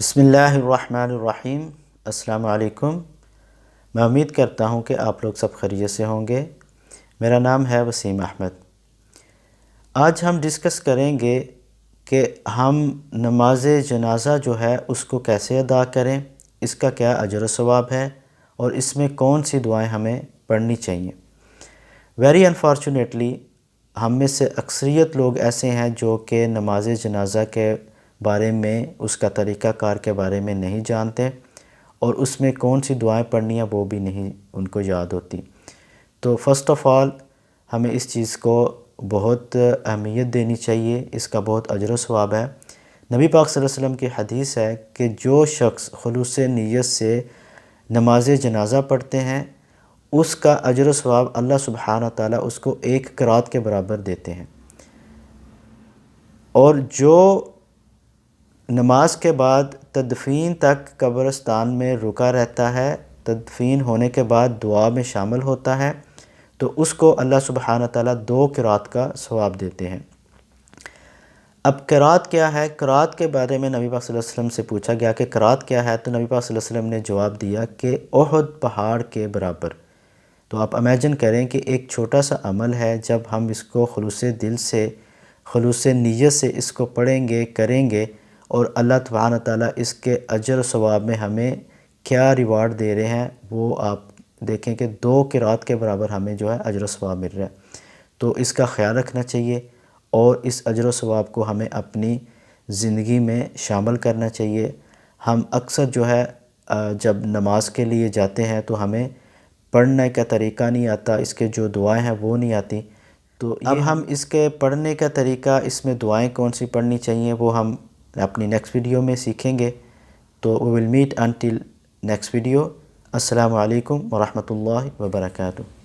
बसमीम् अल्लाम मैं उम्मीद करता हूँ कि आप लोग सब खरीत से होंगे। मेरा नाम है वसीम अहमद। आज हम डिस्कस करेंगे कि हम नमाज़ जनाजा जो है उसको कैसे अदा करें, इसका क्या अजर सवाब है और इसमें कौन सी दुआएँ हमें पढ़नी चाहिए। वेरी अनफॉर्चुनेटली हम में से अक्सरियत लोग ऐसे हैं जो कि नमाज़ जनाजा के बारे में, उसका तरीक़ाकार के बारे में नहीं जानते और उसमें कौन सी दुआएँ पढ़नी है वो भी नहीं उनको याद होती। तो फ़र्स्ट ऑफ़ ऑल हमें इस चीज़ को बहुत अहमियत देनी चाहिए, इसका बहुत अजर सवाब है। नबी पाक वसल्लम की हदीस है कि जो शख्स खलूस नीयत से नमाज़ जनाजा पढ़ते हैं, उसका अजर सवाब अल्लाह सुबहाना ताला उसको एक करात के बराबर देते हैं। और जो नमाज़ के बाद तदफ़ीन तक कब्रस्तान में रुका रहता है। तदफ़ीन होने के बाद दुआ में शामिल होता है। तो उसको अल्लाह सुबहाना ताला दो किरात का सवाब देते हैं। अब करात क्या है? करात के बारे में नबी पाक वसल्लम से पूछा गया कि करात क्या है तो नबी पाक वसल्लम ने जवाब दिया कि ओहद पहाड़ के बराबर। तो आप इमेजिन करें कि एक छोटा सा अमल है, जब हम इसको खलूस दिल से, खलूस नीयत से इसको पढ़ेंगे, करेंगे और अल्लाह तबान ताली इसके अजर सवाब में हमें क्या रिवार्ड दे रहे हैं वो आप देखें कि दो किरात के बराबर हमें जो है अजर सवाब मिल रहा है। तो इसका ख्याल रखना चाहिए और इस अजर सवाब को हमें अपनी ज़िंदगी में शामिल करना चाहिए। हम अक्सर जो है जब नमाज़ के लिए जाते हैं तो हमें पढ़ने का तरीका नहीं आता इसके जो दुआएँ हैं वो नहीं आती। तो अब हम इसके पढ़ने का तरीका इसमें दुआएँ कौन सी पढ़नी चाहिए वो हम अपनी नेक्स्ट वीडियो में सीखेंगे तो we will meet until next video अस्सलाम वालेकुम वरहमतुल्लाहि व